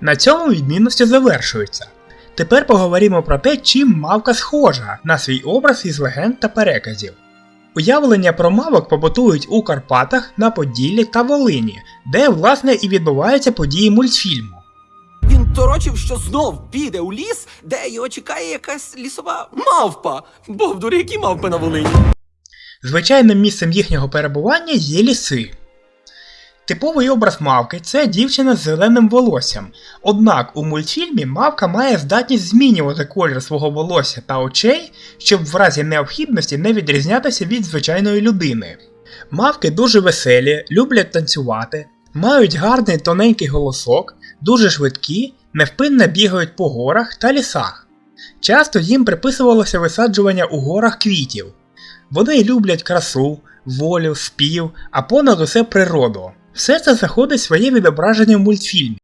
На цьому відмінності завершуються. Тепер поговоримо про те, чим мавка схожа на свій образ із легенд та переказів. Уявлення про мавок побутують у Карпатах, на Поділлі та Волині, де власне і відбуваються події мультфільму. Він торочив, що знов піде у ліс, де його чекає якась лісова мавпа. Бовдури, які мавпи на Волині. Звичайним місцем їхнього перебування є ліси. Типовий образ мавки це дівчина з зеленим волоссям. Однак у мультфільмі мавка має здатність змінювати колір свого волосся та очей, щоб в разі необхідності не відрізнятися від звичайної людини. Мавки дуже веселі, люблять танцювати, мають гарний тоненький голосок, дуже швидкі, невпинно бігають по горах та лісах. Часто їм приписувалося висаджування у горах квітів. Вони люблять красу, волю, спів, а понад усе природу. Все це заходить своє відображення в мультфільмі.